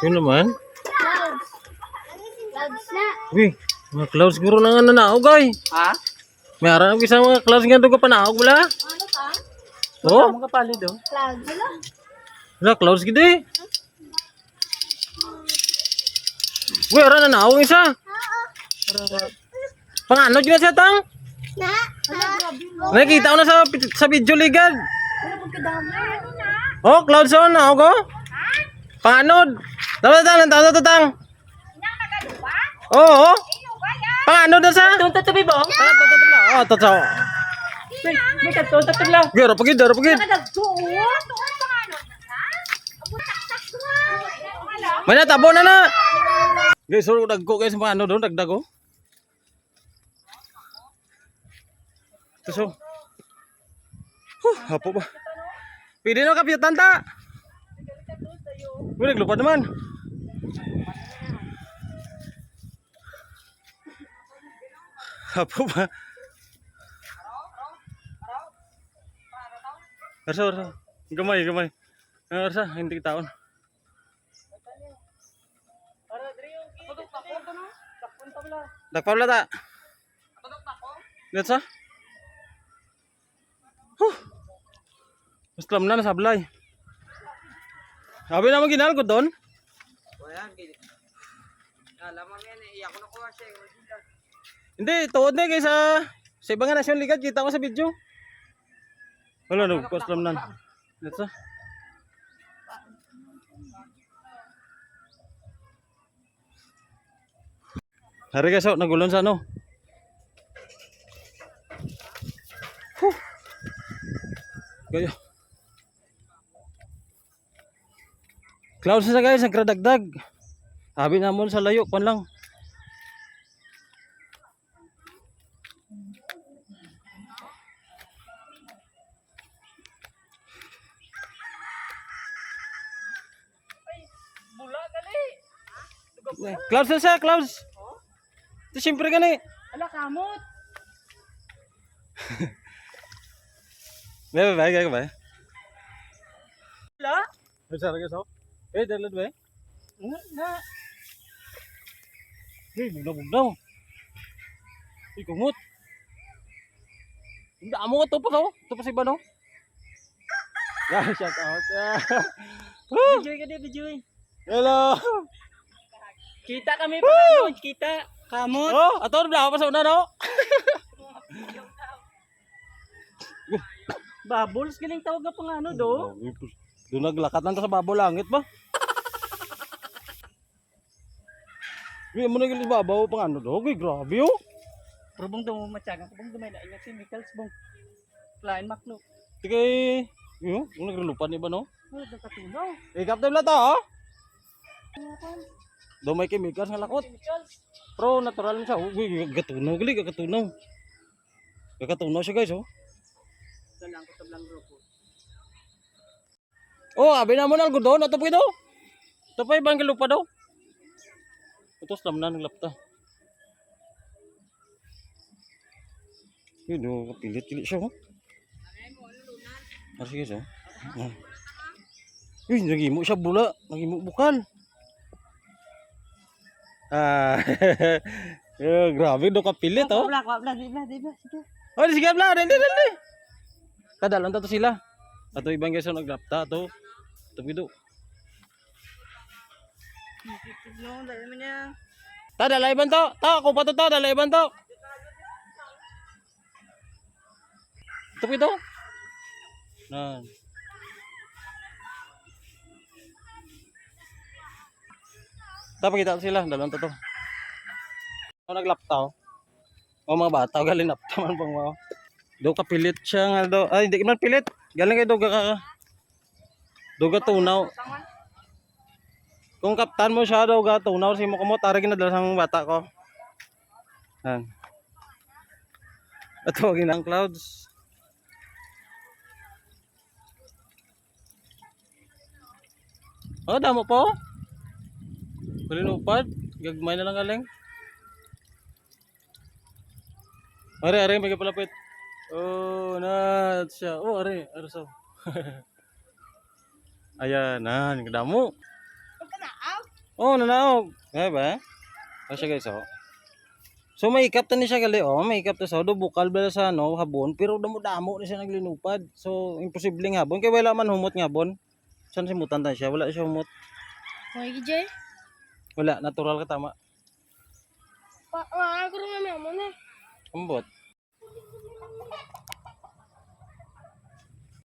Yun naman. Clouds. Clouds na. Uy, mga clouds siguro na nga nanaog ay. Ha? May arang isa mga clouds nga doon ka panaog wala. Ano ka? Oh, Mga kapalid oh. Clouds. Ano? wala clouds gid eh. Uy, ara nanaog isa. Pangano gina siya tang? Na? Ano? Grabe mo. Nakita ko na sa sa video ligad. Ano? Ano na? Oh, clouds on na ako. Panganod. Tama tang, tama tang, tang. Oo. Panganod na sa. Tunta tabi ba? Tara, tara, tara. Oh, totoo. May may tunta tabi lang. Gero pagid, gero pagid. Mana tabo na na. Guys, suro dagko guys mga ano doon dagdago. Tuso. Huh, hapo ba? Pwede na kapitan ta. Uy, naglupad naman. Hapo ba? Arsa, arsa. Gamay, gamay. Arsa, hindi taon. Dakpa wala ta. Lihat sa. Huh. Muslim na nasablay. Sabi naman ginal ko doon. Wala gini. Alam mo yan eh, iyak ko na kuha siya. Hindi, tuod na kaysa sa ibang nasyon ligad. Kita ko sa video. Wala, no, Muslim na. Lihat sa. Hari oh, nagulon sa ano. Huh. Gayo. Clouds na siya, guys, nagkradagdag. Sabi namon sa layo, kwan lang. Clouds na siya, clouds. Ito siyempre gani. Ala kamot. Bye, bye, bye, bye, bye. Wala? Besar guys, oh. Eh, dalat ba? Nga na. Eh, bugdaw, bugdaw. Eh, kumot. Hindi, amo pa, oh. Ito pa si Bano. Yeah, shout out. Bijoy ka di, bijoy. Hello. Kita kami pa ano, kita. Kamot. Oh, ato na pa sa una, no? Bubbles, galing tawag na pang ano do. Doon naglakat lang sa babo langit ba? Hindi mo nagil babaw pang ano do. Uy, grabe oh. Probong do matyaga, probong dumay na ingat si Michaels bong. Lain makno. Tikay, yun, kung naglupan ni ba no? Oh, nakatunaw. Eh, captain na to, oh. Do may chemicals nga lakot. Pro natural lang siya. Uy, gatunaw gali, gatunaw. Gatunaw siya guys, oh. Dalang ko tablang grupo. Oh, abi na mo na algodon, ato pa daw. Ito pa ibang lupa daw. Ito slam na naglapta. Yun, oh, pilit-pilit siya, oh. Ah, sige, so. Ah. Uy, nagimo siya bula. Nagimo bukal. Ah, eh, grabe do kapilit, oh. Wala, wala, di ba, di ba, sige. Oh, di sige. Kadalan ta to sila. Ato ibang guys ang naglapta to. Ito bido. No, dahil mo niya. Ta dalay ban to. Ta ako pa to ta dalay ban to. Ito bido. Nan. Ta pakita sila, dalawang to to. Ako naglapta oh. O mga bata, galing napta man pang mga. Do kapilit siya nga do. Ay, hindi man pilit. Galing kay do ka. Do ka tunaw. Kung kaptan mo siya daw ga tunaw si mo kamo tara ginadala sang bata ko. Han. Ato ginang clouds. Oh, damo po. Palinupad. Gagmay na lang galing. Are, are, may kapalapit. Oh, na siya. Oh, are. Ayan, nan, kadamo. Huwag ka na out. Oh, nanaog. Eh ba? O siya guys, oh. So may ikap ta ni siya gali, oh. May ikap ta sa do bukal bala sa ano, habon, pero damo-damo ni siya naglinupad. So imposible nga habon kay wala man humot nga habon. Saan si mutan ta siya? Wala siya humot. Hoy, Jay. Wala, natural ka tama. Pa, ah, ako rin naman mo na. Umbot.